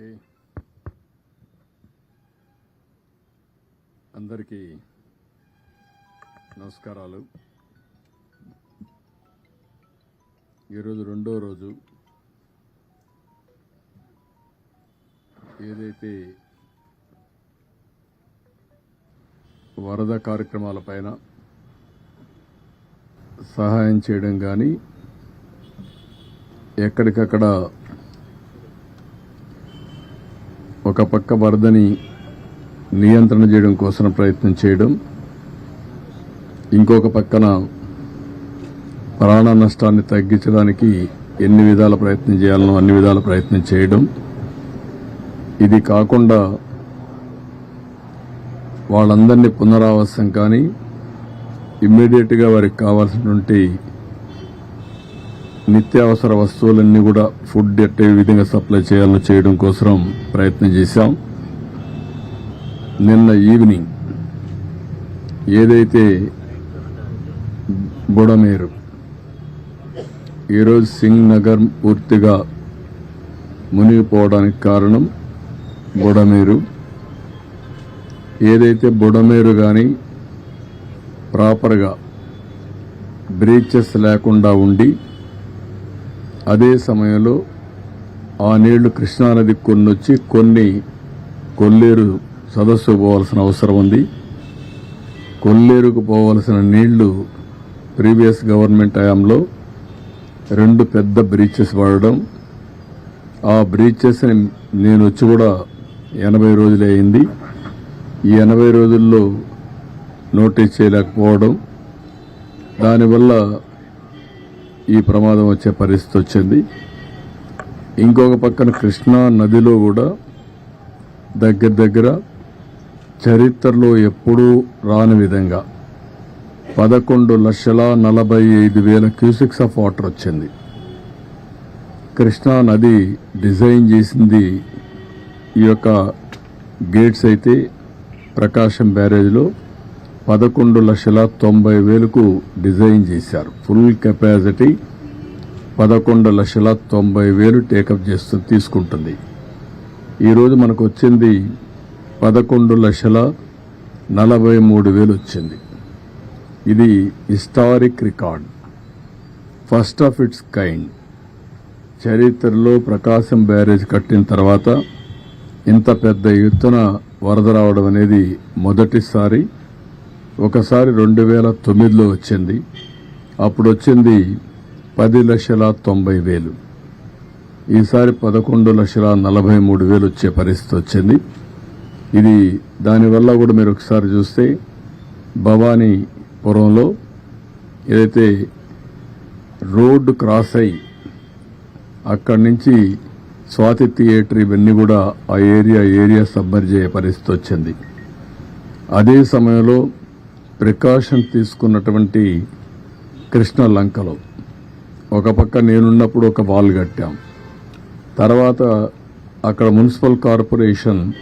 Okay. అందరికీ నమస్కారాలు. ఈరోజు రెండో రోజు. ఏదైతే వరద కార్యక్రమాలపైన సహాయం చేయడం కానీ ఎక్కడికక్కడ ఒక పక్క వరదని నియంత్రణ చేయడం కోసం ప్రయత్నం చేయడం ఇంకొక పక్కన ప్రాణ నష్టాన్ని తగ్గించడానికి ఎన్ని విధాల ప్రయత్నం చేయాలనో అన్ని విధాల ప్రయత్నం చేయడం. ఇది కాకుండా వాళ్ళందరినీ పునరావాసం కానీ ఇమ్మీడియట్గా వారికి కావాల్సినటువంటి నిత్యావసర వస్తువులన్నీ కూడా ఫుడ్ ఎట్టే విధంగా సప్లై చేయాలని చేయడం కోసం ప్రయత్నం చేశాం. నిన్న ఈవినింగ్ ఏదైతే బుడమేరు ఈరోజు సింగ్ నగర్ పూర్తిగా మునిగిపోవడానికి కారణం బుడమేరు. ఏదైతే బుడమేరు కానీ ప్రాపర్గా బ్రీచెస్ లేకుండా ఉండి అదే సమయంలో ఆ నీళ్ళు కృష్ణానది కొన్ని వచ్చి కొన్ని కొల్లేరు సదస్సు పోవాల్సిన అవసరం ఉంది. కొల్లేరుకు పోవలసిన నీళ్ళు ప్రీవియస్ గవర్నమెంట్ హయాంలో రెండు పెద్ద బ్రీచెస్ వాడడం. ఆ బ్రీచెస్ని నేను వచ్చి కూడా ఎనభై రోజులే అయింది. ఈ ఎనభై రోజుల్లో నోటీస్ చేయలేకపోవడం. దానివల్ల ఈ ప్రమాదం వచ్చే పరిస్థితి వచ్చింది. ఇంకొక పక్కన కృష్ణా నదిలో కూడా దగ్గర దగ్గర చరిత్రలో ఎప్పుడూ రాని విధంగా పదకొండు లక్షల నలభై ఐదు వేల క్యూసిక్స్ ఆఫ్ వాటర్ వచ్చింది. కృష్ణా నది డిజైన్ చేసింది ఈ యొక్క గేట్స్ అయితే ప్రకాశం బ్యారేజ్లో పదకొండు లక్షల తొంభై వేలకు డిజైన్ చేశారు. ఫుల్ కెపాసిటీ పదకొండు లక్షల తొంభై వేలు టేకప్ చేస్తూ తీసుకుంటుంది. ఈరోజు మనకు వచ్చింది పదకొండు లక్షల నలభై మూడు వేలు వచ్చింది. ఇది historic record. First of its kind. చరిత్రలో ప్రకాశం బ్యారేజ్ కట్టిన తర్వాత ఇంత పెద్ద ఎత్తున వరద రావడం అనేది మొదటిసారి ఒకసారి రెండు వేల తొమ్మిదిలో వచ్చింది. అప్పుడు వచ్చింది పది లక్షల తొంభై వేలు. ఈసారి పదకొండు లక్షల నలభై మూడు వేలు వచ్చే పరిస్థితి వచ్చింది. ఇది దానివల్ల కూడా మీరు ఒకసారి చూస్తే భవానీపురంలో ఏదైతే రోడ్డు క్రాస్ అయి అక్కడి నుంచి స్వాతి థియేటర్ ఇవన్నీ కూడా ఆ ఏరియా ఏరియా సబ్మర్జ్ అయ్యే పరిస్థితి వచ్చింది. అదే సమయంలో ప్రికాషన్ తీసుకున్నటువంటి కృష్ణ లంకలో. ఒక పక్క నేనున్నప్పుడు ఒక వాల్ కట్టాం. తర్వాత అక్కడ మున్సిపల్ కార్పొరేషన్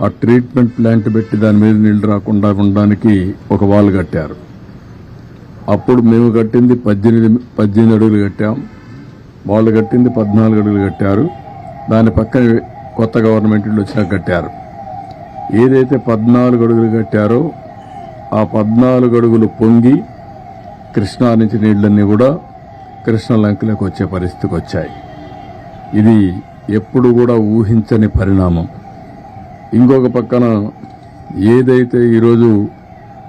ఆ ట్రీట్మెంట్ ప్లాంట్ పెట్టి దాని మీద నీళ్ళు రాకుండా ఉండడానికి ఒక వాల్ కట్టారు. అప్పుడు మేము కట్టింది పద్దెనిమిది పద్దెనిమిది అడుగులు కట్టాం. వాళ్ళు కట్టింది పద్నాలుగు అడుగులు కట్టారు. దాని పక్కన కొత్త గవర్నమెంట్ వచ్చినా కట్టారు. ఏదైతే పద్నాలుగు అడుగులు కట్టారో పద్నాలుగు అడుగులు పొంగి కృష్ణా నుంచి నీళ్ళన్నీ కూడా కృష్ణలంకలోకి వచ్చే పరిస్థితికి వచ్చాయి. ఇది ఎప్పుడు కూడా ఊహించని పరిణామం. ఇంకొక పక్కన ఏదైతే ఈరోజు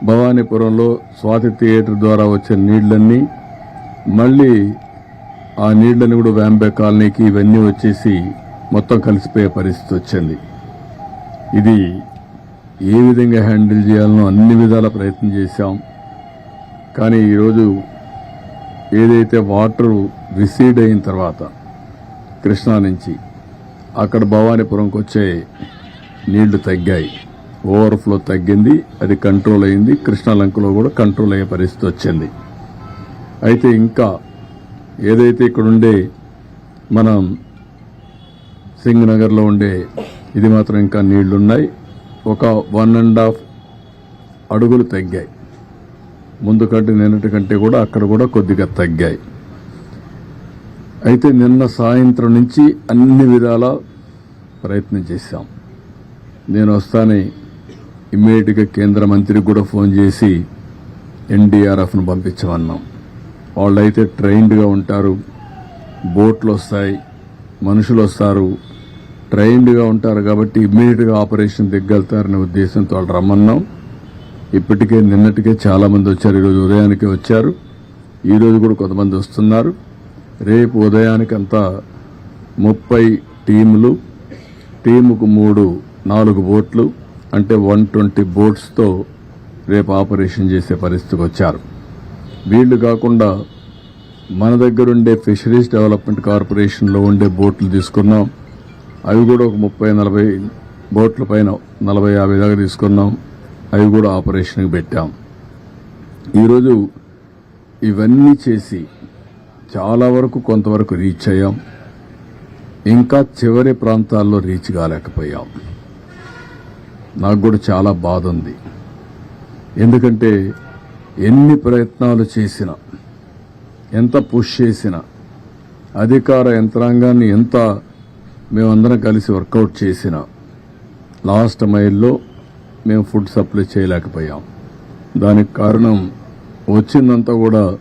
భవానీపురంలో స్వాతి థియేటర్ ద్వారా వచ్చే నీళ్ళన్నీ మళ్ళీ ఆ నీళ్ళను కూడా వ్యాంబే కాలనీకి ఇవన్నీ వచ్చేసి మొత్తం కలిసిపోయే పరిస్థితి వచ్చింది. ఇది ఏ విధంగా హ్యాండిల్ చేయాలనో అన్ని విధాల ప్రయత్నం చేశాం. కానీ ఈరోజు ఏదైతే వాటర్ రిసీడ్ అయిన తర్వాత కృష్ణా నుంచి అక్కడ భవానీపురంకి వచ్చే నీళ్ళు తగ్గాయి. ఓవర్ఫ్లో తగ్గింది అది కంట్రోల్ అయింది కృష్ణాలంకలో కూడా కంట్రోల్ అయ్యే పరిస్థితి వచ్చింది. అయితే ఇంకా ఏదైతే ఇక్కడ ఉండే మనం సింగ్ నగర్లో ఉండే ఇది మాత్రం ఇంకా నీళ్ళున్నాయి. ఒక వన్ అండ్ హాఫ్ అడుగులు తగ్గాయి. ముందు కంటే నిన్నటి కంటే కూడా అక్కడ కూడా కొద్దిగా తగ్గాయి. అయితే నిన్న సాయంత్రం నుంచి అన్ని విధాల ప్రయత్నం చేశాం. నేను వస్తానే ఇమ్మీడియట్గా కేంద్ర మంత్రికి కూడా ఫోన్ చేసి ఎన్డీఆర్ఎఫ్ను పంపించమన్నాం. వాళ్ళైతే ట్రైన్డ్గా ఉంటారు బోట్లు వస్తాయి మనుషులు వస్తారు ట్రైన్డ్గా ఉంటారు కాబట్టి ఇమ్మీడియట్గా ఆపరేషన్ దిగ్గలుతారనే ఉద్దేశంతో వాళ్ళు రమ్మన్నాం. ఇప్పటికే నిన్నటికే చాలామంది వచ్చారు. ఈరోజు ఉదయానికి వచ్చారు. ఈరోజు కూడా కొంతమంది వస్తున్నారు. రేపు ఉదయానికంతా ముప్పై టీములు టీముకు మూడు నాలుగు బోట్లు అంటే వన్ ట్వంటీ బోట్స్తో రేపు ఆపరేషన్ చేసే పరిస్థితికి వచ్చారు. వీళ్ళు కాకుండా మన దగ్గర ఉండే ఫిషరీస్ డెవలప్మెంట్ కార్పొరేషన్లో ఉండే బోట్లు తీసుకున్నాం. అవి కూడా ఒక ముప్పై నలభై బోట్ల పైన నలభై యాభై దాకా తీసుకున్నాం. అవి కూడా ఆపరేషన్కి పెట్టాం. ఈరోజు ఇవన్నీ చేసి చాలా వరకు కొంతవరకు రీచ్ అయ్యాం. ఇంకా చివరి ప్రాంతాల్లో రీచ్ కాలేకపోయాం. నాకు కూడా చాలా బాధ ఉంది. ఎందుకంటే ఎన్ని ప్రయత్నాలు చేసినా ఎంత పుష్ చేసినా అధికార యంత్రాంగాన్ని ఎంత మేమందరం కలిసి వర్కౌట్ చేసిన లాస్ట్ మైల్లో మేము ఫుడ్ సప్లై చేయలేకపోయాం. దానికి కారణం వచ్చిందంతా కూడా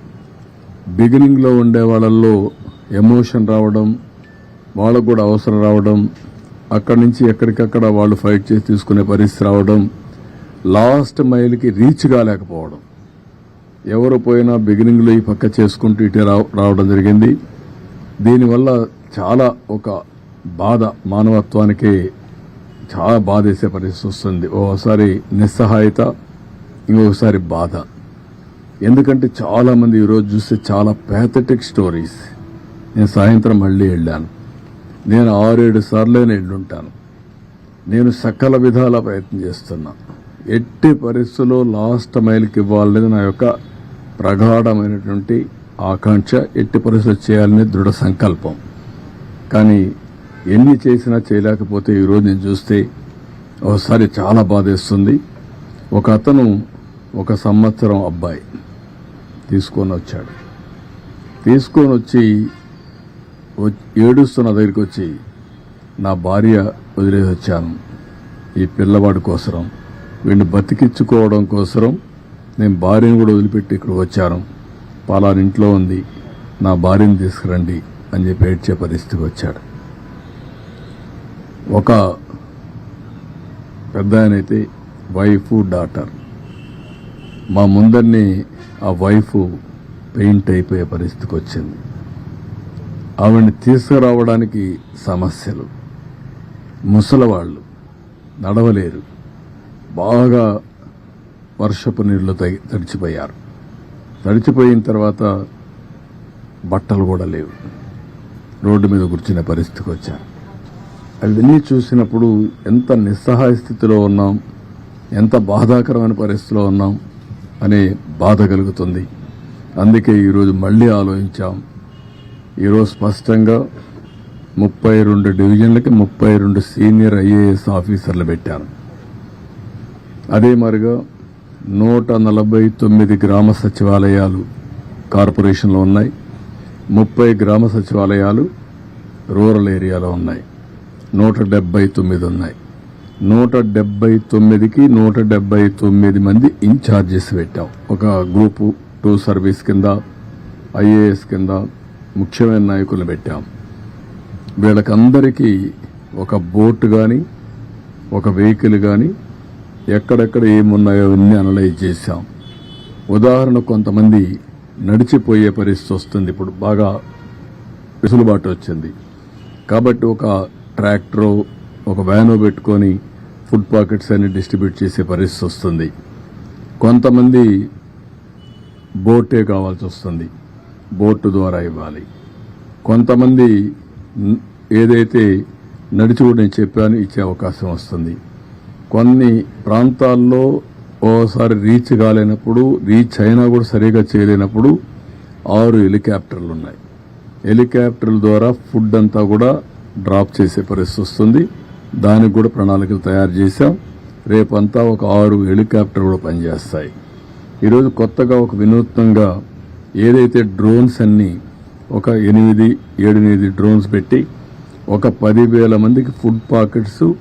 బిగినింగ్లో ఉండే వాళ్ళల్లో ఎమోషన్ రావడం వాళ్ళకు కూడా అవసరం రావడం అక్కడి నుంచి ఎక్కడికక్కడ వాళ్ళు ఫైట్ చేసి తీసుకునే పరిస్థితి రావడం లాస్ట్ మైల్కి రీచ్ కాలేకపోవడం. ఎవరు పోయినా బిగినింగ్లో ఈ పక్క చేసుకుంటూ ఇటే రావ- రావడం జరిగింది. దీనివల్ల చాలా ఒక బాధ మానవత్వానికి చాలా బాధేసే పరిస్థితి వస్తుంది. ఓసారి నిస్సహాయత ఇంకొకసారి బాధ. ఎందుకంటే చాలా మంది ఈరోజు చూస్తే చాలా ప్యాథటిక్ స్టోరీస్ నేను సాయంత్రం మళ్ళీ వెళ్ళాను. నేను ఆరేడు సార్లే వెళ్ళుంటాను. నేను సకల విధాల ప్రయత్నం చేస్తున్నా. ఎట్టి పరిస్థితుల్లో లాస్ట్ మైల్కి ఇవ్వాలనేది నా యొక్క ప్రగాఢమైనటువంటి ఆకాంక్ష ఎట్టి పరిస్థితులు చేయాలనే దృఢ సంకల్పం. కానీ ఎన్ని చేసినా చేయలేకపోతే ఈరోజు నేను చూస్తే ఒకసారి చాలా బాధేస్తుంది. ఒక అతను ఒక సంవత్సరం అబ్బాయి తీసుకొని వచ్చాడు. తీసుకొని వచ్చి ఏడుస్తున్న దగ్గరికి వచ్చి నా భార్య వదిలేసి వచ్చాను. ఈ పిల్లవాడి కోసరం వీడిని బతికించుకోవడం కోసరం నేను భార్యను కూడా వదిలిపెట్టి ఇక్కడ వచ్చాను. పలానింట్లో ఉంది నా భార్యను తీసుకురండి అని చెప్పి ఏడ్చే పరిస్థితికి వచ్చాడు. ఒక పెద్ద ఆయన అయితే వైఫ్ డాటర్. మా ముందరిని ఆ వైఫ్ పెయింట్ అయిపోయే పరిస్థితికి వచ్చింది ఆవిడని తీసుకురావడానికి సమస్యలు. ముసలవాళ్ళు నడవలేరు. బాగా వర్షపు నీళ్ళు తగి తడిచిపోయారు. తడిచిపోయిన తర్వాత బట్టలు కూడా లేవు. రోడ్డు మీద కూర్చునే పరిస్థితికి వచ్చారు అవన్నీ చూసినప్పుడు ఎంత నిస్సహాయ స్థితిలో ఉన్నాం ఎంత బాధాకరమైన పరిస్థితిలో ఉన్నాం అనే బాధ కలుగుతుంది. అందుకే ఈరోజు మళ్ళీ ఆలోచించాం. ఈరోజు స్పష్టంగా ముప్పై రెండు డివిజన్లకి ముప్పై రెండు సీనియర్ ఐఏఎస్ ఆఫీసర్లు పెట్టాను అదే మరిగా నూట నలభై తొమ్మిది గ్రామ సచివాలయాలు కార్పొరేషన్లో ఉన్నాయి. ముప్పై గ్రామ సచివాలయాలు రూరల్ ఏరియాలో ఉన్నాయి. నూట డెబ్బై తొమ్మిది ఉన్నాయి. నూట డెబ్బై తొమ్మిదికి నూట డెబ్బై తొమ్మిది మంది ఇన్ఛార్జెస్ పెట్టాం. ఒక గ్రూపు టూ సర్వీస్ కింద ఐఏఎస్ కింద ముఖ్యమైన నాయకులు పెట్టాం. వీళ్ళకందరికీ ఒక బోట్ కానీ ఒక వెహికల్ కానీ ఎక్కడెక్కడ ఏమున్నాయో అన్ని అనలైజ్ చేశాం. ఉదాహరణ కొంతమంది నడిచిపోయే పరిస్థితి వస్తుంది. ఇప్పుడు బాగా వెసులుబాటు వచ్చింది. కాబట్టి ఒక ట్రాక్టరో ఒక వ్యానో పెట్టుకొని ఫుడ్ పాకెట్స్ అన్ని డిస్ట్రిబ్యూట్ చేసే పరిస్థితి వస్తుంది. కొంతమంది బోటే కావాల్సి వస్తుంది. బోటు ద్వారా ఇవ్వాలి. కొంతమంది ఏదైతే నడిచి కూడా నేను చెప్పాను ఇచ్చే అవకాశం వస్తుంది. కొన్ని ప్రాంతాల్లో ఓసారి రీచ్ కాలేనప్పుడు రీచ్ అయినా కూడా సరిగా చేయలేనప్పుడు ఆరు హెలికాప్టర్లు ఉన్నాయి. హెలికాప్టర్ల ద్వారా ఫుడ్ అంతా కూడా డ్రాప్ చేసే పరిస్థితి వస్తుంది. దానికి కూడా ప్రణాళికలు తయారు చేశాం. రేపంతా ఒక ఆరు హెలికాప్టర్ కూడా పనిచేస్తాయి. ఈరోజు కొత్తగా ఒక వినూత్నంగా ఏదైతే డ్రోన్స్ అన్నీ ఒక ఎనిమిది ఏడు ఎనిమిది డ్రోన్స్ పెట్టి ఒక పదివేల మందికి ఫుడ్ పాకెట్స్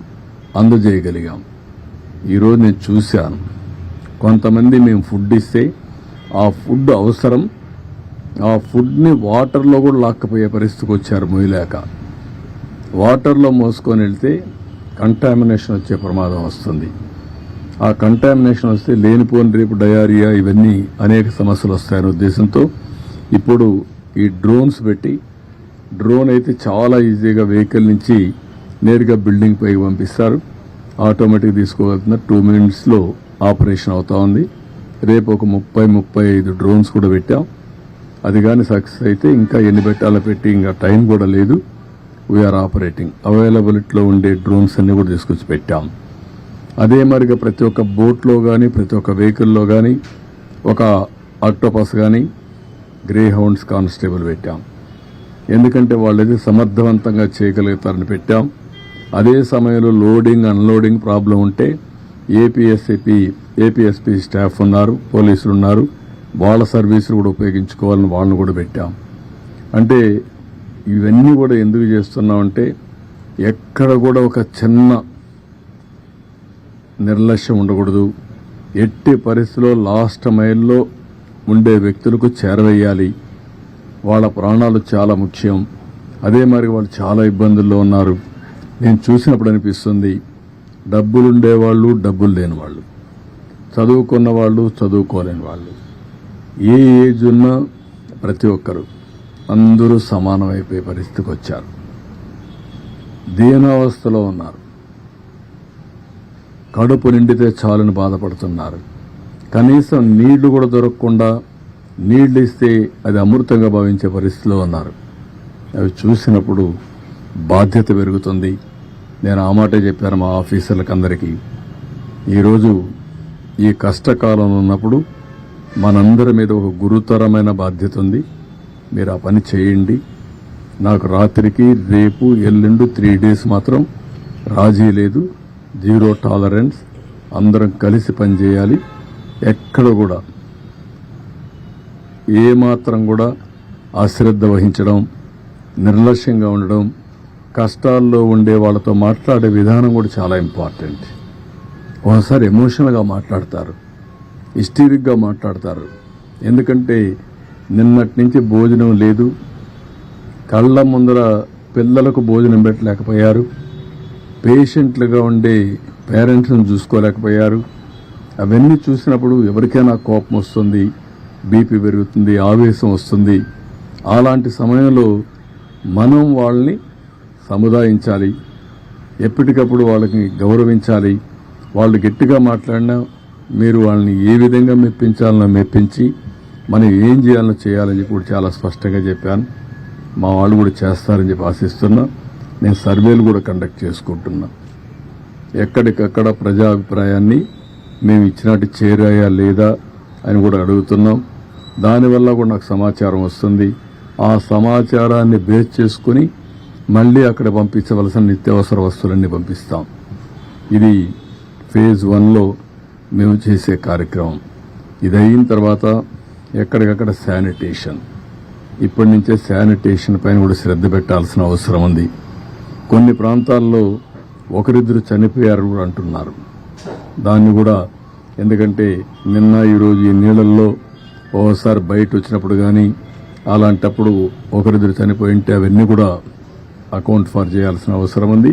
అందజేయగలిగాం. ఈరోజు నేను చూశాను. కొంతమంది మేము ఫుడ్ ఇస్తే ఆ ఫుడ్ అవసరం. ఆ ఫుడ్ని వాటర్లో కూడా లాక్కపోయే పరిస్థితికి వచ్చారు మొయ్యలేక వాటర్లో మోసుకొని వెళ్తే కంటామినేషన్ వచ్చే ప్రమాదం వస్తుంది. ఆ కంటామినేషన్ వస్తే లేనిపోని రేపు డయారియా ఇవన్నీ అనేక సమస్యలు వస్తాయనే ఉద్దేశంతో ఇప్పుడు ఈ డ్రోన్స్ పెట్టి డ్రోన్ అయితే చాలా ఈజీగా వెహికల్ నుంచి నేరుగా బిల్డింగ్ పైకి పంపిస్తారు. ఆటోమేటిక్ తీసుకోగలుగుతున్న టూ మినిట్స్లో ఆపరేషన్ అవుతా ఉంది. రేపు ఒక ముప్పై ముప్పై ఐదు డ్రోన్స్ కూడా పెట్టాం. అది కానీ సక్సెస్ అయితే ఇంకా ఎన్ని పెట్టాలో పెట్టి ఇంకా టైం కూడా లేదు. వీఆర్ ఆపరేటింగ్ అవైలబిలిటీలో ఉండే డ్రోన్స్ అన్ని కూడా తీసుకొచ్చి పెట్టాం. అదే మరిగా ప్రతి ఒక్క బోట్లో కానీ ప్రతి ఒక్క వెహికల్లో కానీ ఒక ఆక్టోపస్ కానీ గ్రే హౌండ్స్ కానిస్టేబుల్ పెట్టాం. ఎందుకంటే వాళ్ళది సమర్థవంతంగా చేయగలుగుతారని పెట్టాం. అదే సమయంలో లోడింగ్ అన్లోడింగ్ ప్రాబ్లం ఉంటే ఏపీఎస్సిపి ఏపీఎస్పి స్టాఫ్ ఉన్నారు పోలీసులు ఉన్నారు. వాళ్ళ సర్వీసులు కూడా ఉపయోగించుకోవాలని వాళ్ళని కూడా పెట్టాం. అంటే ఇవన్నీ కూడా ఎందుకు చేస్తున్నామంటే ఎక్కడ కూడా ఒక చిన్న నిర్లక్ష్యం ఉండకూడదు. ఎట్టి పరిస్థితిలో లాస్ట్ మైల్లో ఉండే వ్యక్తులకు చేరవేయాలి. వాళ్ళ ప్రాణాలు చాలా ముఖ్యం. అదే మరి వాళ్ళు చాలా ఇబ్బందుల్లో ఉన్నారు. నేను చూసినప్పుడు అనిపిస్తుంది డబ్బులుండే వాళ్ళు డబ్బులు లేని వాళ్ళు చదువుకున్న వాళ్ళు చదువుకోలేని వాళ్ళు. ఏ ఏజ్ ఉన్నా ప్రతి ఒక్కరు. అందరూ సమానమైపోయే పరిస్థితికి వచ్చారు. దీనావస్థలో ఉన్నారు. కడుపు నిండితే చాలని బాధపడుతున్నారు. కనీసం నీళ్ళు కూడా దొరకకుండా నీళ్ళు ఇస్తే అది అమృతంగా భావించే పరిస్థితిలో ఉన్నారు. అవి చూసినప్పుడు బాధ్యత పెరుగుతుంది. నేను ఆ మాటే చెప్పాను మా ఆఫీసర్లకు అందరికీ ఈరోజు ఈ కష్టకాలం ఉన్నప్పుడు మనందరి మీద ఒక గురుతరమైన బాధ్యత ఉంది. మీరు ఆ పని చేయండి. నాకు రాత్రికి రేపు ఎల్లుండు త్రీ డేస్ మాత్రం రాజీ లేదు. Zero tolerance. అందరం కలిసి పనిచేయాలి ఎక్కడ కూడా ఏమాత్రం కూడా అశ్రద్ధ వహించడం నిర్లక్ష్యంగా ఉండడం కష్టాల్లో ఉండే వాళ్ళతో మాట్లాడే విధానం కూడా చాలా ఇంపార్టెంట్. ఒకసారి ఎమోషనల్గా మాట్లాడతారు. హిస్టీరిక్గా మాట్లాడతారు. ఎందుకంటే నిన్నటి నుంచి భోజనం లేదు. కళ్ళ ముందర పిల్లలకు భోజనం పెట్టలేకపోయారు. పేషెంట్లుగా ఉండే పేరెంట్స్ని చూసుకోలేకపోయారు. అవన్నీ చూసినప్పుడు ఎవరికైనా కోపం వస్తుంది బీపీ పెరుగుతుంది ఆవేశం వస్తుంది. అలాంటి సమయంలో మనం వాళ్ళని సముదాయించాలి. ఎప్పటికప్పుడు వాళ్ళకి గౌరవించాలి. వాళ్ళు గట్టిగా మాట్లాడినా మీరు వాళ్ళని ఏ విధంగా మెప్పించాలన్నా మెప్పించి మనం ఏం చేయాలో చేయాలని చెప్పి కూడా చాలా స్పష్టంగా చెప్పాను. మా వాళ్ళు కూడా చేస్తారని చెప్పి ఆశిస్తున్నా. నేను సర్వేలు కూడా కండక్ట్ చేసుకుంటున్నా. ఎక్కడికక్కడ ప్రజాభిప్రాయాన్ని మేము ఇచ్చినట్టు చేరాయా లేదా అని కూడా అడుగుతున్నాం. దానివల్ల కూడా నాకు సమాచారం వస్తుంది. ఆ సమాచారాన్ని బేస్ చేసుకుని మళ్ళీ అక్కడ పంపించవలసిన నిత్యావసర వస్తువులన్నీ పంపిస్తాం. ఇది ఫేజ్ వన్లో మేము చేసే కార్యక్రమం. ఇది అయిన తర్వాత ఎక్కడికక్కడ శానిటేషన్. ఇప్పటి నుంచే శానిటేషన్ పైన కూడా శ్రద్ధ పెట్టాల్సిన అవసరం ఉంది. కొన్ని ప్రాంతాల్లో ఒకరిద్దరు చనిపోయారు కూడా అంటున్నారు. దాన్ని కూడా ఎందుకంటే నిన్న ఈరోజు ఈ నీళ్ళల్లో ఓసారి బయట వచ్చినప్పుడు కానీ అలాంటప్పుడు ఒకరిద్దరు చనిపోయి ఉంటే అవన్నీ కూడా అకౌంట్ ఫర్ చేయాల్సిన అవసరం ఉంది.